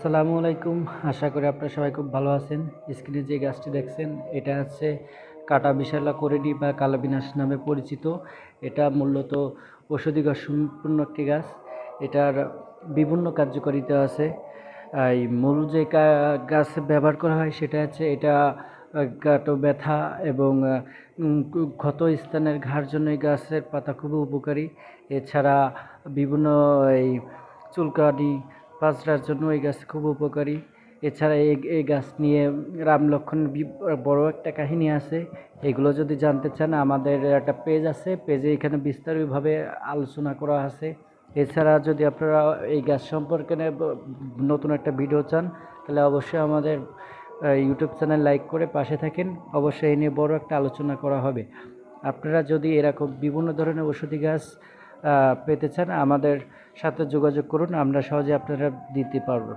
আসসালামু আলাইকুম। আশা করি আপনারা সবাই খুব ভালো আছেন। স্ক্রিনে যে গাছটি দেখছেন, এটা হচ্ছে কাটা বিশালা করেডি বা কালাবিনাশ নামে পরিচিত। এটা মূলত ঔষধি গাছ, সম্পূর্ণ একটি গাছ। এটার বিভিন্ন কার্যকারিতা আছে। এই মূল যে গাছ ব্যবহার করা হয়, সেটা হচ্ছে এটা গাঁটো ব্যথা এবং ক্ষত স্থানের ঘাড় জন্য এই গাছের পাতা খুবই উপকারী। এছাড়া বিভিন্ন এই চুলকানি পাঁচড়ার জন্য এই গাছ খুব উপকারী। এছাড়া এই এই গাছ নিয়ে রাম লক্ষণ বড় একটা কাহিনী আছে। এগুলো যদি জানতে চান, আমাদের একটা পেজ আছে। পেজে এখানে বিস্তারিতভাবে আলোচনা করা আছে। এছাড়া যদি আপনারা এই গাছ সম্পর্কে নতুন একটা ভিডিও চান, তাহলে অবশ্যই আমাদের ইউটিউব চ্যানেল লাইক করে পাশে থাকেন। অবশ্যই এই নিয়ে বড় একটা আলোচনা করা হবে। আপনারা যদি এরকম বিভিন্ন ধরনের ওষুধি গাছ পেতে চান আমাদের সাথে যোগাযোগ করুন আমরা সহজে আপনারা দিতে পারব।